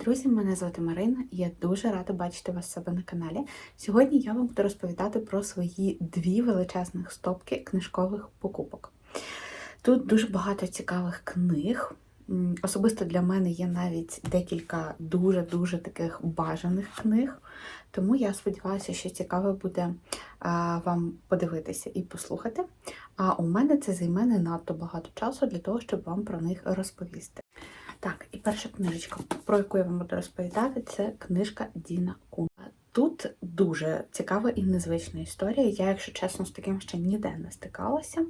друзі! Мене звати Марина і я дуже рада бачити вас себе на каналі. Сьогодні я вам буду розповідати про свої дві величезних стопки книжкових покупок. Тут дуже багато цікавих книг. Особисто для мене є навіть декілька дуже-дуже таких бажаних книг, тому я сподіваюся, що цікаво буде вам подивитися і послухати. А у мене це займе не надто багато часу для того, щоб вам про них розповісти. Так, і перша книжечка, про яку я вам буду розповідати, це книжка Діна Кун. Тут дуже цікава і незвична історія. Я, якщо чесно, з таким ще ніде не стикалася,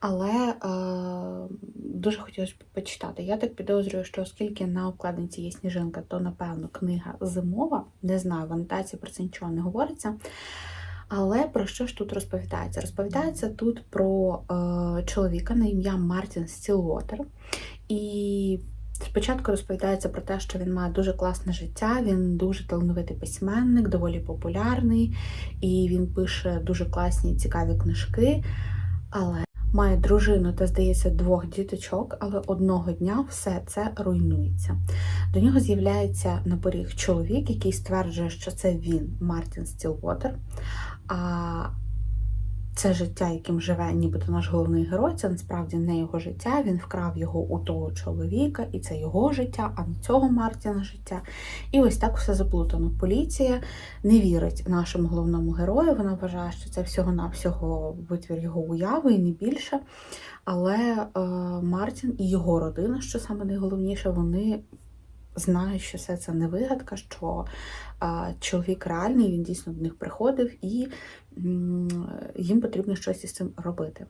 але е, дуже хотілося б почитати. Я так підозрюю, що оскільки на обкладинці є сніжинка, то напевно книга зимова. Не знаю, в анотації про це нічого не говориться. Але про що ж тут розповідається? Розповідається тут про е, чоловіка на ім'я Мартін Стілвотер. І Спочатку розповідається про те, що він має дуже класне життя, він дуже талановитий письменник, доволі популярний, і він пише дуже класні і цікаві книжки, але має дружину та, здається, двох діточок, але одного дня все це руйнується. До нього з'являється на поріг чоловік, який стверджує, що це він, Мартін Стілвотер. А це життя, яким живе нібито наш головний герой, це насправді не його життя. Він вкрав його у того чоловіка, і це його життя, а не цього Мартіна життя. І ось так все заплутано. Поліція не вірить нашому головному герою. Вона вважає, що це всього-навсього витвір його уяви і не більше. Але е, Мартін і його родина, що саме найголовніше, вони знають, що все це не вигадка, що чоловік реальний, він дійсно до них приходив, і їм потрібно щось із цим робити.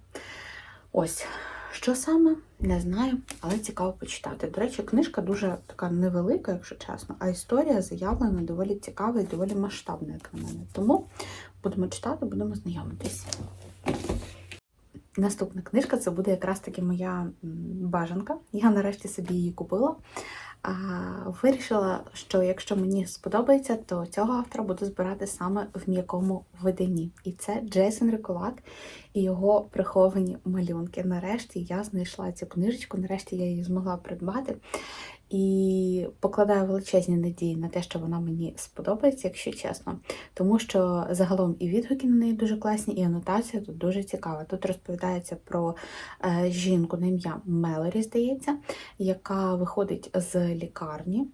Ось. Що саме, не знаю, але цікаво почитати. До речі, книжка дуже така невелика, якщо чесно, а історія заявлена доволі цікава і доволі масштабна, як на мене. Тому будемо читати, будемо знайомитись. Наступна книжка це буде якраз таки моя бажанка. Я нарешті собі її купила. Вирішила, що якщо мені сподобається, то цього автора буду збирати саме в м'якому виданні. І це Джейсон Риколак і його приховані малюнки. Нарешті я знайшла цю книжечку, нарешті я її змогла придбати. І покладаю величезні надії на те, що вона мені сподобається, якщо чесно. Тому що загалом і відгуки на неї дуже класні, і анотація тут дуже цікава. Тут розповідається про е, жінку на ім'я Мелорі, здається, яка виходить з лікарні.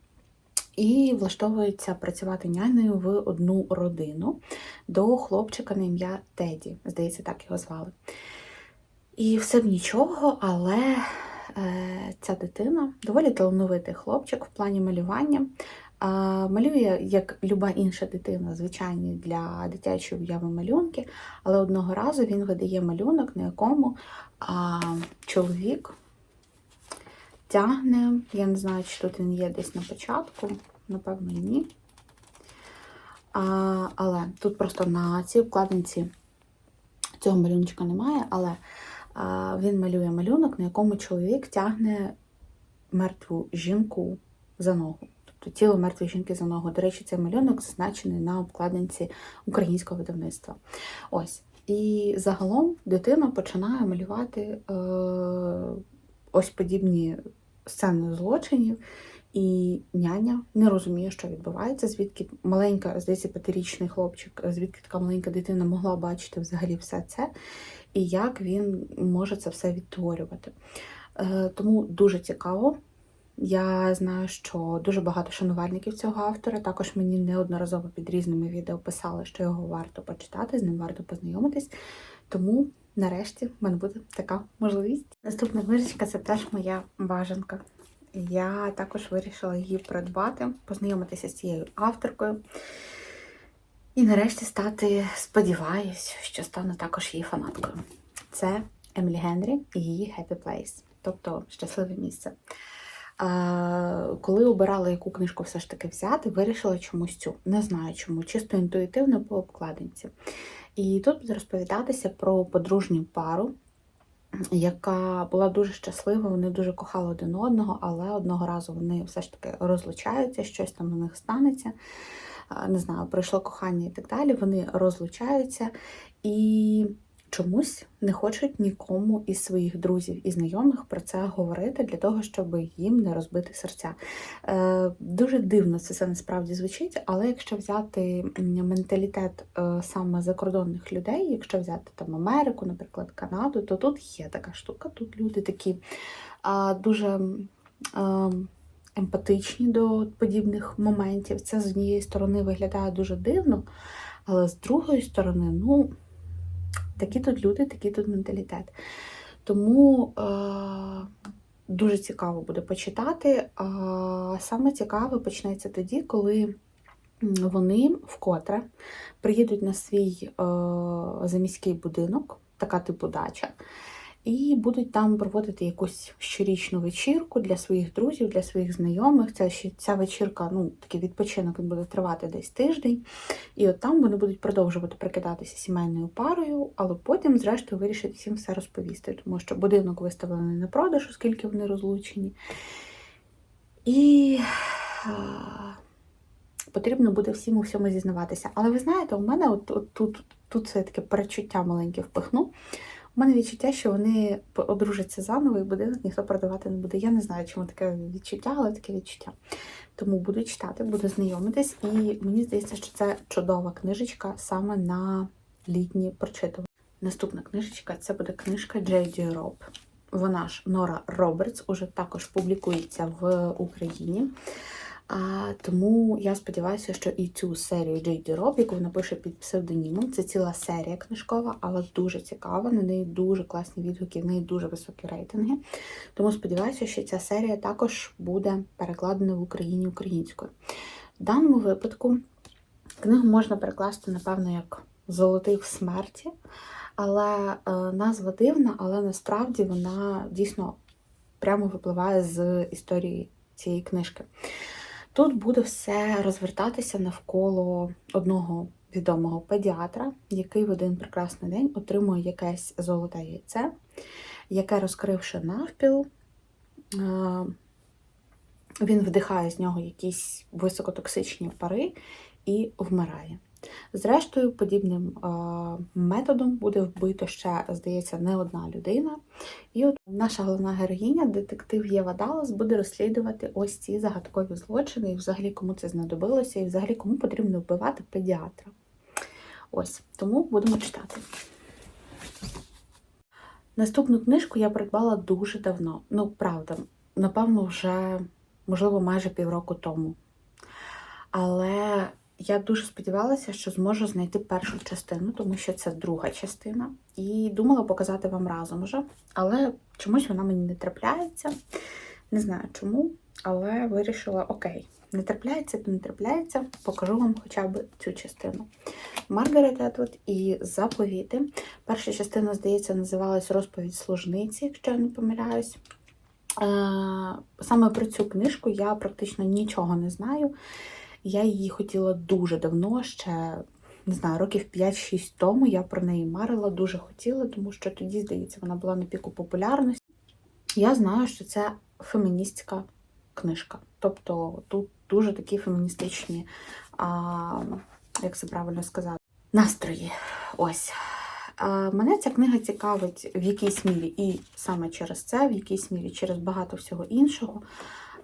І влаштовується працювати нянею в одну родину до хлопчика на ім'я Теді. Здається, так його звали. І все б нічого, але ця дитина доволі талановитий хлопчик в плані малювання. Малює, як люба інша дитина, звичайні для дитячої уяви малюнки, але одного разу він видає малюнок, на якому а, чоловік тягне. Я не знаю, чи тут він є десь на початку, напевно, ні. А, але тут просто на цій вкладинці цього малюночка немає, але він малює малюнок, на якому чоловік тягне мертву жінку за ногу. Тобто тіло мертвої жінки за ногу. До речі, цей малюнок зазначений на обкладинці українського видавництва. Ось. І загалом дитина починає малювати е, ось подібні сцени злочинів, і няня не розуміє, що відбувається, звідки маленька, здається, п'ятирічний хлопчик, звідки така маленька дитина могла бачити взагалі все це, і як він може це все відтворювати. Е, Тому дуже цікаво. Я знаю, що дуже багато шанувальників цього автора. Також мені неодноразово під різними відео писали, що його варто почитати, з ним варто познайомитись. Тому нарешті в мене буде така можливість. Наступна книжечка це теж моя бажанка. Я також вирішила її придбати, познайомитися з цією авторкою. І нарешті стати, сподіваюсь, що стану також її фанаткою. Це Емілі Генрі і її Happy Place, тобто щасливе місце. Коли обирала, яку книжку все ж таки взяти, вирішила чомусь цю. Не знаю чому, чисто інтуїтивно по обкладинці. І тут буде розповідатися про подружню пару, яка була дуже щаслива, вони дуже кохали один одного, але одного разу вони все ж таки розлучаються, щось там у них станеться. Не знаю, пройшло кохання і так далі. Вони розлучаються і чомусь не хочуть нікому із своїх друзів і знайомих про це говорити для того, щоб їм не розбити серця. Е, Дуже дивно це все насправді звучить, але якщо взяти менталітет е, саме закордонних людей, якщо взяти там Америку, наприклад, Канаду, то тут є така штука. Тут люди такі а, дуже. е, Емпатичні до подібних моментів. Це з однієї сторони виглядає дуже дивно, але з другої сторони, ну, такі тут люди, такий тут менталітет. Тому е, дуже цікаво буде почитати. А саме цікаве почнеться тоді, коли вони вкотре приїдуть на свій е, заміський будинок, така типу дача, і будуть там проводити якусь щорічну вечірку для своїх друзів, для своїх знайомих. Ця, ця вечірка, ну, такий відпочинок він буде тривати десь тиждень. І от там вони будуть продовжувати прикидатися сімейною парою, але потім, зрештою, вирішать всім все розповісти, тому що будинок виставлений на продаж, оскільки вони розлучені. І потрібно буде всім у всьому зізнаватися. Але ви знаєте, у мене от, от тут, тут це таке перечуття маленьке впихну. У мене відчуття, що вони одружаться заново і будинок ніхто продавати не буде. Я не знаю, чому таке відчуття, але таке відчуття. Тому буду читати, буду знайомитись, і мені здається, що це чудова книжечка саме на літні прочитування. Наступна книжечка це буде книжка Джейді Роб. Вона ж Нора Робертс, уже також публікується в Україні. А, тому я сподіваюся, що і цю серію Джейді Роб, яку вона пише під псевдонімом, це ціла серія книжкова, але дуже цікава. На неї дуже класні відгуки, в неї дуже високі рейтинги. Тому сподіваюся, що ця серія також буде перекладена в Україні українською. В даному випадку книгу можна перекласти, напевно, як Золотий в смерті, але е, назва дивна, але насправді вона дійсно прямо випливає з історії цієї книжки. Тут буде все розвертатися навколо одного відомого педіатра, який в один прекрасний день отримує якесь золоте яйце, яке, розкривши навпіл, е, він вдихає з нього якісь високотоксичні пари і вмирає. Зрештою, подібним методом буде вбито ще, здається, не одна людина. І от наша головна героїня, детектив Єва Даллас, буде розслідувати ось ці загадкові злочини, і взагалі кому це знадобилося, і взагалі кому потрібно вбивати педіатра. Ось, тому будемо читати. Наступну книжку я придбала дуже давно. Ну, правда, напевно, вже, можливо, майже півроку тому. Але я дуже сподівалася, що зможу знайти першу частину, тому що це друга частина. І думала показати вам разом уже. Але чомусь вона мені не трапляється. Не знаю чому, але вирішила: окей, не трапляється, то не трапляється, покажу вам хоча б цю частину. Маргарет Етвуд і заповіти. Перша частина, здається, називалась Розповідь служниці, якщо я не помиляюсь. Е, Саме про цю книжку я практично нічого не знаю. Я її хотіла дуже давно, ще не знаю, років 5-6 тому. Я про неї марила, дуже хотіла, тому що тоді, здається, вона була на піку популярності. Я знаю, що це феміністська книжка. Тобто тут дуже такі феміністичні, а, як це правильно сказати, настрої. Ось. Мене ця книга цікавить в якійсь мірі, і саме через це, в якійсь мірі через багато всього іншого.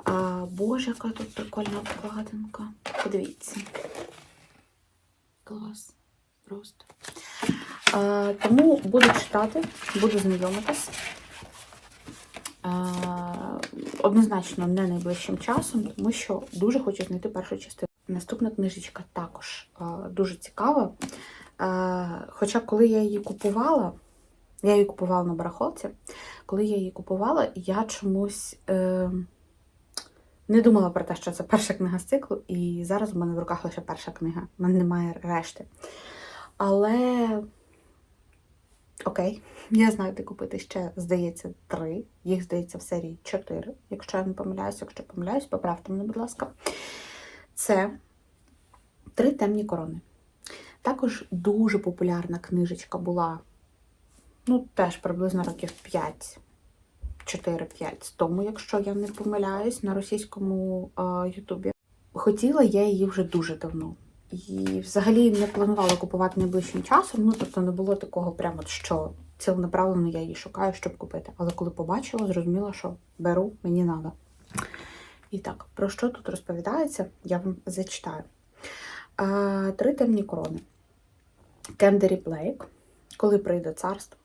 А, Боже, яка тут прикольна обкладинка. Подивіться. Клас. Просто. А, тому буду читати, буду знайомитись. однозначно не найближчим часом, тому що дуже хочу знайти першу частину. Наступна книжечка також дуже цікава. Хоча, коли я її купувала, я її купувала на барахолці, коли я її купувала, я чомусь е, не думала про те, що це перша книга з циклу, і зараз у мене в руках лише перша книга, в мене немає решти. Але окей, я знаю, де купити ще, здається, три. Їх, здається, в серії чотири, якщо я не помиляюсь, якщо помиляюсь, поправте мене, будь ласка. Це три темні корони. Також дуже популярна книжечка була, ну, теж приблизно років 5, 4-5 тому, якщо я не помиляюсь, на російському е, Ютубі. Хотіла я її вже дуже давно. І взагалі не планувала купувати найближчим часом. Ну, тобто не було такого прямо, що ціленаправленно я її шукаю, щоб купити. Але коли побачила, зрозуміла, що беру, мені треба. І так, про що тут розповідається, я вам зачитаю. А, Три темні корони. Кендері Блейк. Коли прийде царство,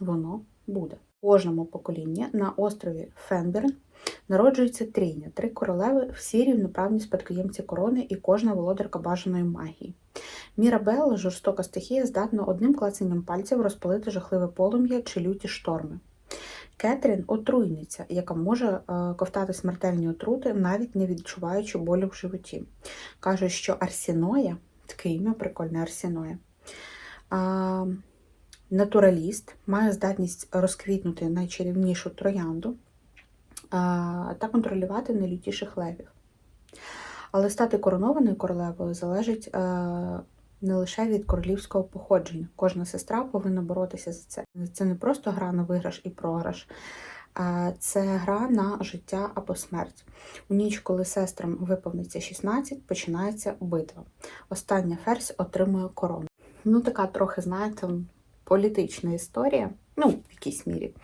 воно буде. Кожному поколінні на острові Фенберн народжується трійня, три королеви, всі рівноправні спадкоємці корони і кожна володарка бажаної магії. Мірабелла, жорстока стихія, здатна одним клацанням пальців розпалити жахливе полум'я чи люті шторми. Кетрін отруйниця, яка може е, ковтати смертельні отрути, навіть не відчуваючи болю в животі. Каже, що Арсіноя, таке ім'я прикольне Арсіноя, натураліст, має здатність розквітнути найчарівнішу троянду та контролювати найлютіших левів. Але стати коронованою королевою залежить е, не лише від королівського походження. Кожна сестра повинна боротися за це. Це не просто гра на виграш і програш, це гра на життя або смерть. У ніч, коли сестрам виповниться 16, починається битва. Остання ферзь отримує корону. Ну, така трохи, знаєте, політична історія, ну, в якійсь мірі.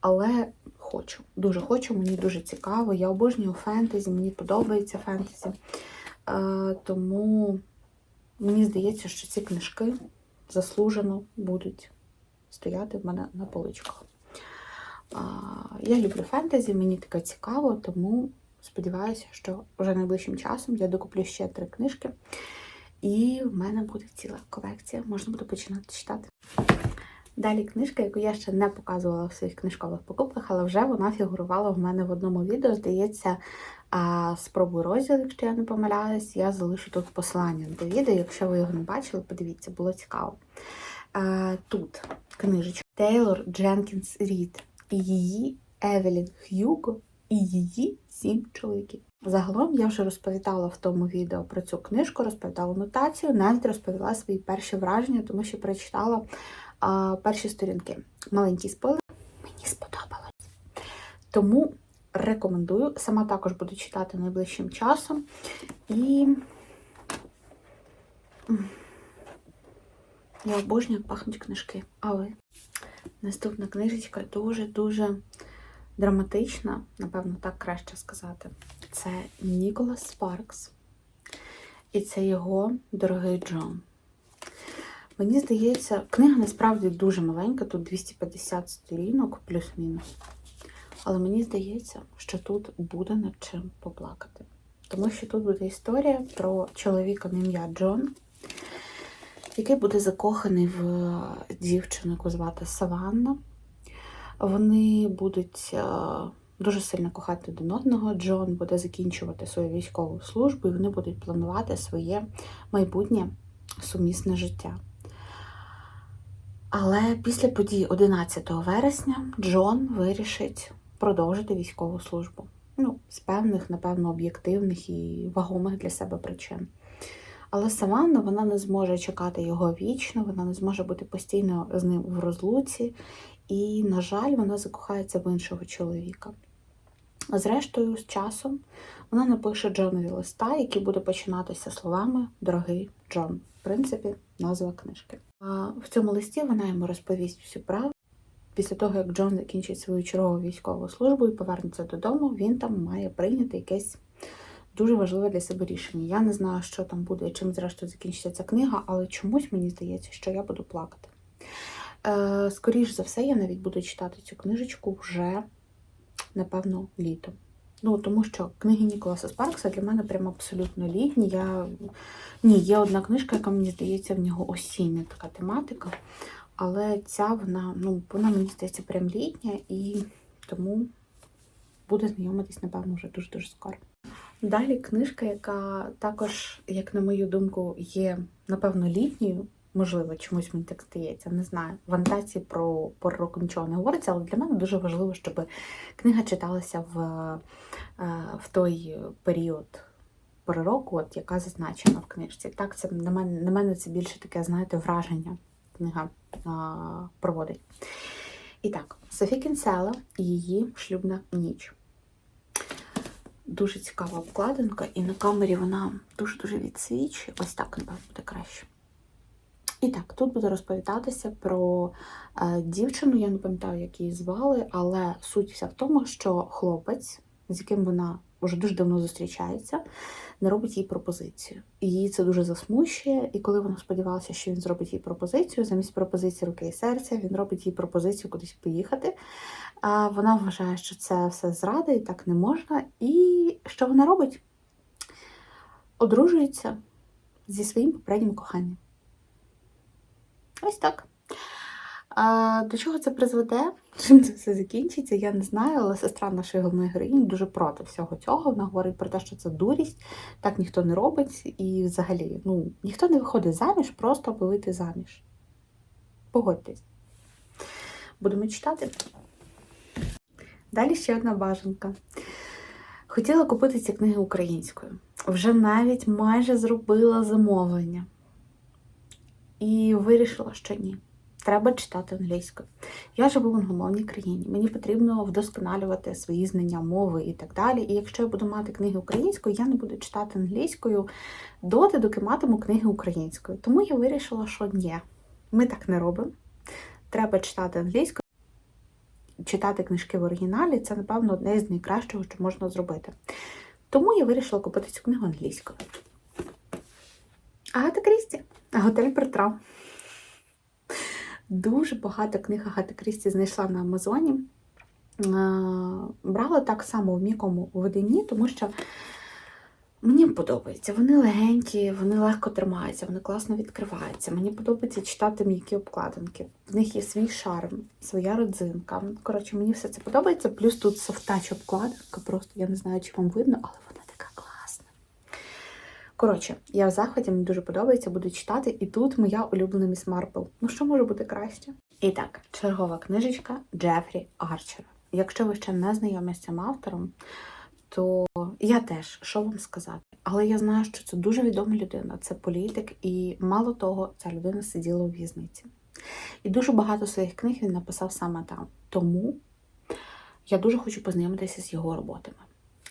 Але хочу, дуже хочу, мені дуже цікаво. Я обожнюю фентезі, мені подобається фентезі. Е, тому мені здається, що ці книжки заслужено будуть стояти в мене на поличках. А, я люблю фентезі, мені таке цікаво, тому сподіваюся, що вже найближчим часом я докуплю ще три книжки, і в мене буде ціла колекція, можна буде починати читати. Далі книжка, яку я ще не показувала в своїх книжкових покупках, але вже вона фігурувала в мене в одному відео. Здається, спробуй розділ, якщо я не помиляюсь, я залишу тут посилання до відео. Якщо ви його не бачили, подивіться, було цікаво. Тут книжечка Тейлор Дженкінс Рід і її Евелін Х'юго і її сім чоловіків. Загалом я вже розповідала в тому відео про цю книжку, розповідала нотацію, навіть розповіла свої перші враження, тому що прочитала а, перші сторінки. Маленький спойлер, мені сподобалось. Тому рекомендую. Сама також буду читати найближчим часом. І я обожнюю, як пахнуть книжки. А ви? Наступна книжечка дуже-дуже драматична, напевно, так краще сказати. Це Ніколас Спаркс. І це його дорогий Джон. Мені здається, книга насправді дуже маленька, тут 250 сторінок, плюс-мінус. Але мені здається, що тут буде над чим поплакати. Тому що тут буде історія про чоловіка на ім'я Джон, який буде закоханий в дівчину, яку звати Саванна. Вони будуть е, дуже сильно кохати один одного. Джон буде закінчувати свою військову службу, і вони будуть планувати своє майбутнє сумісне життя. Але після подій 11 вересня Джон вирішить продовжити військову службу. Ну, з певних, напевно, об'єктивних і вагомих для себе причин. Але Саванна вона не зможе чекати його вічно, вона не зможе бути постійно з ним в розлуці, і, на жаль, вона закохається в іншого чоловіка. Зрештою, з часом вона напише Джонові листа, який буде починатися словами Дорогий Джон. В принципі, назва книжки. А в цьому листі вона йому розповість всю правду. Після того, як Джон закінчить свою чергову військову службу і повернеться додому, він там має прийняти якесь дуже важливе для себе рішення. Я не знаю, що там буде чим зрештою закінчиться ця книга, але чомусь мені здається, що я буду плакати. Е, скоріш за все, я навіть буду читати цю книжечку вже напевно, літом. Ну, тому що книги Ніколаса Спаркса для мене прям абсолютно літні. Я... Ні, є одна книжка, яка мені здається, в нього осіння така тематика. Але ця вона, ну, вона мені здається, прям літня, і тому буде знайомитись, напевно, вже дуже-дуже скоро. Далі книжка, яка також, як на мою думку, є, напевно, літньою. Можливо, чомусь мені так здається, не знаю. В анотації про пору року нічого не говориться, але для мене дуже важливо, щоб книга читалася в, е, в той період пори от, яка зазначена в книжці. Так, це на мене, на мене це більше таке, знаєте, враження книга а, проводить. І так, Софі Кінсела і її шлюбна ніч. Дуже цікава обкладинка, і на камері вона дуже-дуже відсвічує. Ось так, напевно, буде краще. І так, тут буде розповідатися про е, дівчину, я не пам'ятаю, як її звали, але суть вся в тому, що хлопець, з яким вона вже дуже давно зустрічається, не робить їй пропозицію. І її це дуже засмущує. І коли вона сподівалася, що він зробить їй пропозицію, замість пропозиції руки і серця, він робить їй пропозицію кудись поїхати. А вона вважає, що це все зрада і так не можна. І що вона робить? Одружується зі своїм попереднім коханням. Ось так. А, до чого це призведе? Чим це все закінчиться, я не знаю, але сестра нашої головної героїні дуже проти всього цього. Вона говорить про те, що це дурість, так ніхто не робить, і взагалі ну, ніхто не виходить заміж, просто аби вийти заміж. Погодьтесь. Будемо читати. Далі ще одна бажанка. Хотіла купити ці книги українською. Вже навіть майже зробила замовлення. І вирішила, що ні. Треба читати англійською. Я живу в англомовній країні. Мені потрібно вдосконалювати свої знання мови і так далі. І якщо я буду мати книги українською, я не буду читати англійською доти, доки матиму книги українською. Тому я вирішила, що ні, ми так не робимо. Треба читати англійською. Читати книжки в оригіналі це, напевно, одне з найкращого, що можна зробити. Тому я вирішила купити цю книгу англійською. Агата Крісті. Готель Бертрам. Дуже багато книг Агати Крісті знайшла на Амазоні. Брала так само в м'якому виданні, тому що мені подобається. Вони легенькі, вони легко тримаються, вони класно відкриваються. Мені подобається читати м'які обкладинки. В них є свій шарм, своя родзинка. Коротше, мені все це подобається. Плюс тут софтач обкладинка, просто я не знаю, чи вам видно, але вона така класна. Коротше, я в захваті, мені дуже подобається, буду читати, і тут моя улюблена міс Марпл. Ну що може бути краще? І так, чергова книжечка Джефрі Арчера. Якщо ви ще не знайомі з цим автором, то я теж, що вам сказати. Але я знаю, що це дуже відома людина, це політик, і мало того, ця людина сиділа у в'язниці. І дуже багато своїх книг він написав саме там. Тому я дуже хочу познайомитися з його роботами.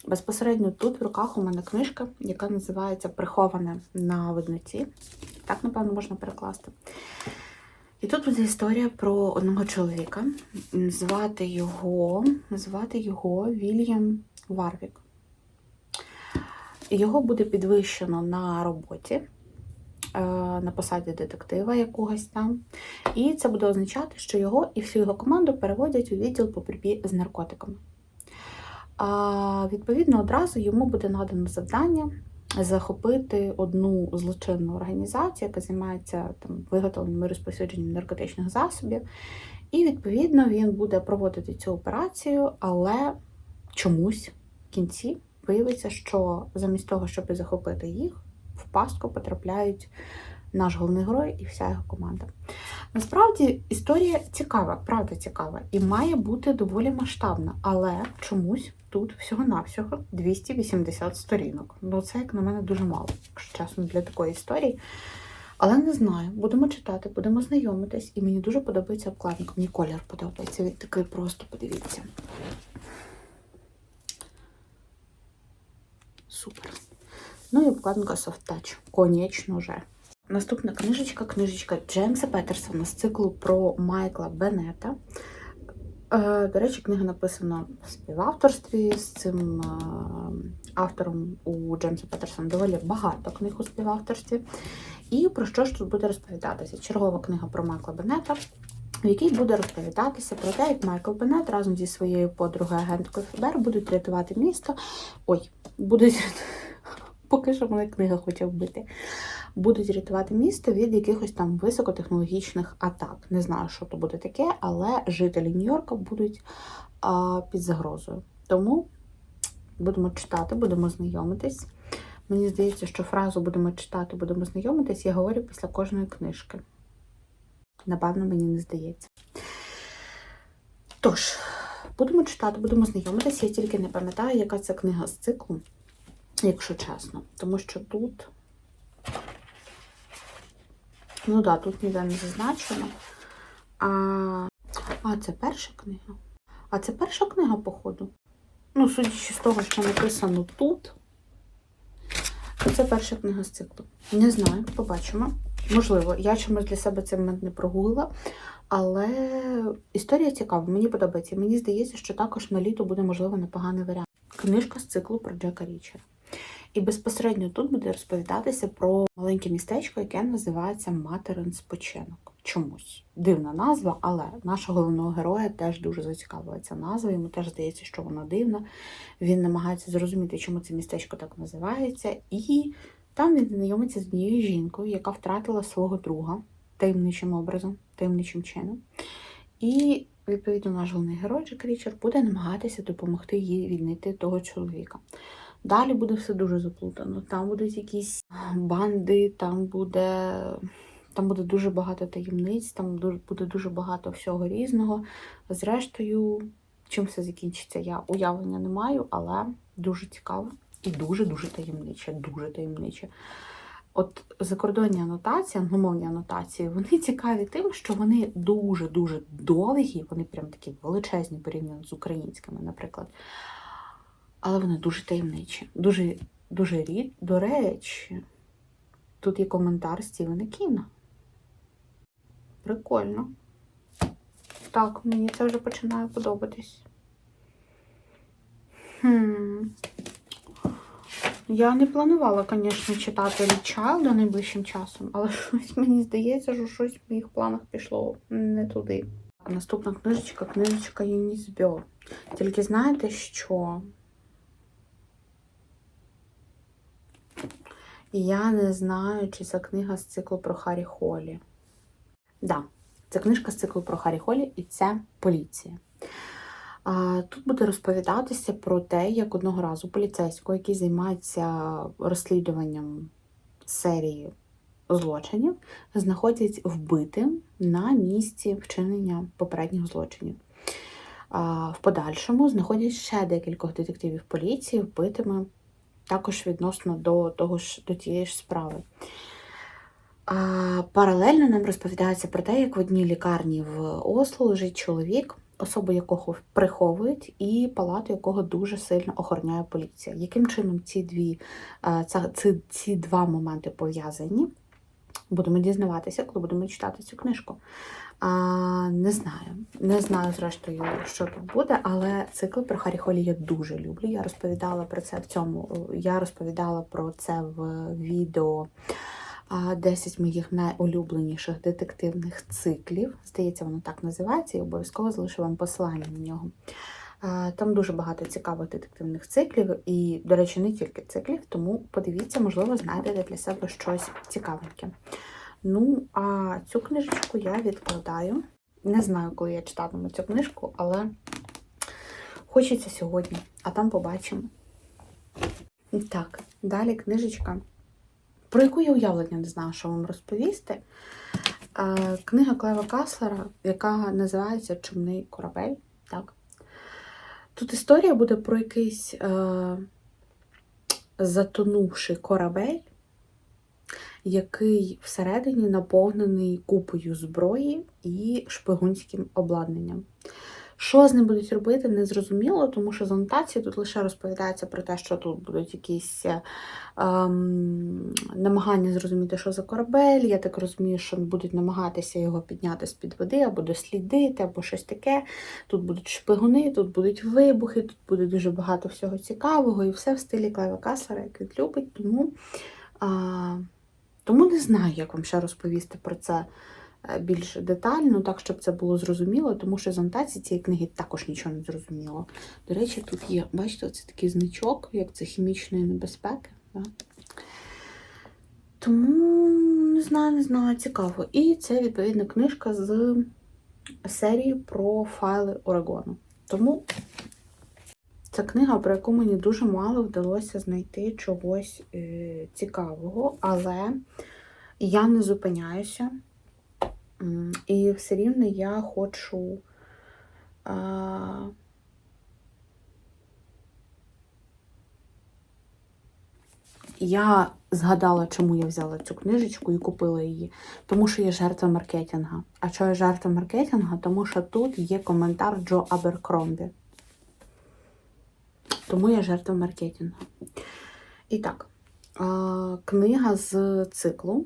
Безпосередньо тут в руках у мене книжка, яка називається Приховане на видноті. Так, напевно, можна перекласти. І тут буде історія про одного чоловіка. Звати його, звати його Вільям Варвік. Його буде підвищено на роботі, е, на посаді детектива якогось там. І це буде означати, що його і всю його команду переводять у відділ по боротьбі з наркотиками. Відповідно, одразу йому буде надано завдання захопити одну злочинну організацію, яка займається там виготовленням і розповсюдженням наркотичних засобів. І відповідно він буде проводити цю операцію, але чомусь в кінці виявиться, що замість того, щоб захопити їх, в пастку потрапляють наш головний герой і вся його команда. Насправді історія цікава, правда цікава, і має бути доволі масштабна, але чомусь тут всього-навсього 280 сторінок. Ну, це, як на мене, дуже мало, якщо чесно, для такої історії. Але не знаю, будемо читати, будемо знайомитись, і мені дуже подобається обкладинка. Мені колір подобається. Він такий просто, подивіться. Супер. Ну і обкладинка Soft Touch. Конечно же. Наступна книжечка, книжечка Джеймса Петерсона з циклу про Майкла Беннета. Е, До речі, книга написана в співавторстві з цим е, автором у Джеймса Петерсона доволі багато книг у співавторстві. І про що ж тут буде розповідатися? Чергова книга про Майкла Беннета. в якій буде розповідатися про те, як Майкл Беннет разом зі своєю подругою агенткою ФБР будуть рятувати місто. Ой, будуть. Поки що мене книга хоче вбити. Будуть рятувати місто від якихось там високотехнологічних атак. Не знаю, що то буде таке, але жителі Нью-Йорка будуть а, під загрозою. Тому будемо читати, будемо знайомитись. Мені здається, що фразу будемо читати, будемо знайомитись, я говорю після кожної книжки. Напевно, мені не здається. Тож, будемо читати, будемо знайомитися. Я тільки не пам'ятаю, яка це книга з циклу, якщо чесно. Тому що тут. Ну так, да, тут ніде не зазначено. А, а це перша книга. А це перша книга, походу. Ну, судячи з того, що написано тут, то це перша книга з циклу. Не знаю, побачимо. Можливо, я чомусь для себе цей момент не прогуглила, але історія цікава, мені подобається. Мені здається, що також на літо буде, можливо, непоганий варіант. Книжка з циклу про Джека Річера. І безпосередньо тут буде розповідатися про маленьке містечко, яке називається Материн спочинок. Чомусь дивна назва, але нашого головного героя теж дуже зацікавила ця назва. Йому теж здається, що вона дивна. Він намагається зрозуміти, чому це містечко так називається, і там він знайомиться з однією жінкою, яка втратила свого друга таємничим образом, таємничим чином. І, відповідно, наш головний герой Джек Річер буде намагатися допомогти їй віднайти того чоловіка. Далі буде все дуже заплутано. Там будуть якісь банди, там буде, там буде дуже багато таємниць, там буде дуже багато всього різного. Зрештою, чим все закінчиться, я уявлення не маю, але дуже цікаво і дуже-дуже таємниче, дуже таємниче. От закордонні анотації, англомовні анотації, вони цікаві тим, що вони дуже-дуже довгі, вони прям такі величезні порівняно з українськими, наприклад. Але вони дуже таємничі, дуже, дуже рід. До речі, тут є коментар Стівена Кіна. Прикольно. Так, мені це вже починає подобатись. Хм. Я не планувала, звісно, читати Рід Чайлда найближчим часом, але щось мені здається, що щось в моїх планах пішло не туди. Наступна книжечка, книжечка Юніс Бьо. Тільки знаєте що? Я не знаю, чи це книга з циклу про Харі Холі. Да, це книжка з циклу про Харі Холі, і це поліція. Тут буде розповідатися про те, як одного разу поліцейського, який займається розслідуванням серії злочинів, знаходять вбитим на місці вчинення попередніх злочинів. В подальшому знаходять ще декількох детективів поліції вбитими також відносно до того ж до тієї ж справи. А, паралельно нам розповідається про те, як в одній лікарні в Осло лежить чоловік, особу якого приховують, і палату якого дуже сильно охороняє поліція. Яким чином ці дві ці, ці два моменти пов'язані? Будемо дізнаватися, коли будемо читати цю книжку. А, не знаю. Не знаю, зрештою, що тут буде, але цикл про Харі Холі я дуже люблю. Я розповідала про це в цьому. Я розповідала про це в відео 10 моїх найулюбленіших детективних циклів. Здається, воно так називається, і обов'язково залишу вам посилання на нього. Там дуже багато цікавих детективних циклів, і, до речі, не тільки циклів, тому подивіться, можливо, знайдете для себе щось цікавеньке. Ну, а цю книжечку я відкладаю. Не знаю, коли я читатиму цю книжку, але хочеться сьогодні, а там побачимо. Так, далі книжечка, про яку я уявлення не знаю, що вам розповісти. Е, Книга Клева Каслера, яка називається Чумний корабель. Так. Тут історія буде про якийсь е, затонувший корабель, який всередині наповнений купою зброї і шпигунським обладнанням. Що з ним будуть робити, не зрозуміло, тому що з анотації тут лише розповідається про те, що тут будуть якісь ем, намагання зрозуміти, що за корабель. Я так розумію, що будуть намагатися його підняти з-під води, або дослідити, або щось таке. Тут будуть шпигуни, тут будуть вибухи, тут буде дуже багато всього цікавого, і все в стилі Клайва Каслера, як він любить. Тому, а, тому не знаю, як вам ще розповісти про це е, більш детально, так, щоб це було зрозуміло, тому що з анотації цієї книги також нічого не зрозуміло. До речі, тут є, бачите, це такий значок, як це хімічної небезпеки. Да? Тому не знаю, не знаю, цікаво. І це відповідна книжка з серії про файли Орегону. Тому це книга, про яку мені дуже мало вдалося знайти чогось е, цікавого, але я не зупиняюся. І все рівно я хочу. А, Я згадала, чому я взяла цю книжечку і купила її. Тому що я жертва маркетинга. А що я жертва маркетинга? Тому що тут є коментар Джо Аберкромбі. Тому я жертва маркетингу. І так, книга з циклу.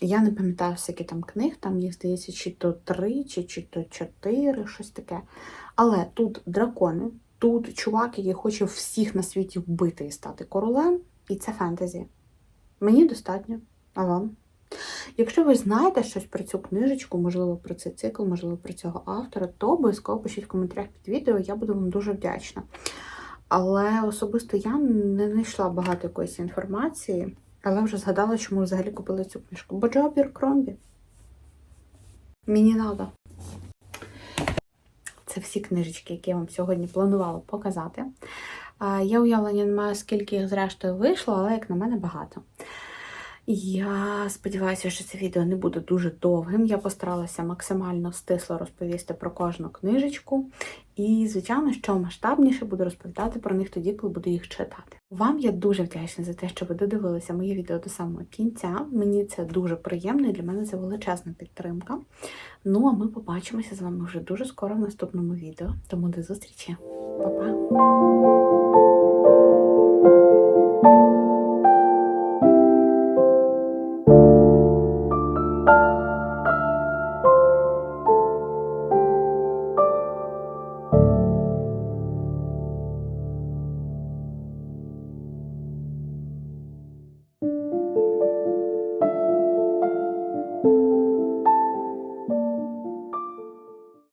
Я не пам'ятаю, скільки там книг, там їх здається, чи то три, чи, чи то чотири, щось таке. Але тут дракони, тут чувак, який хоче всіх на світі вбити і стати королем, і це фентезі. Мені достатньо, а вам? Якщо ви знаєте щось про цю книжечку, можливо, про цей цикл, можливо, про цього автора, то обов'язково пишіть в коментарях під відео, я буду вам дуже вдячна. Але особисто я не знайшла багато якоїсь інформації, але вже згадала, чому взагалі купила цю книжку. Бо Джобір Кромбі. Мені надо. Це всі книжечки, які я вам сьогодні планувала показати. Я уявлення не маю, скільки їх зрештою вийшло, але, як на мене, багато. Я сподіваюся, що це відео не буде дуже довгим. Я постаралася максимально стисло розповісти про кожну книжечку. І, звичайно, що масштабніше буду розповідати про них тоді, коли буду їх читати. Вам я дуже вдячна за те, що ви додивилися моє відео до самого кінця. Мені це дуже приємно і для мене це величезна підтримка. Ну а ми побачимося з вами вже дуже скоро в наступному відео. Тому до зустрічі, Па-па!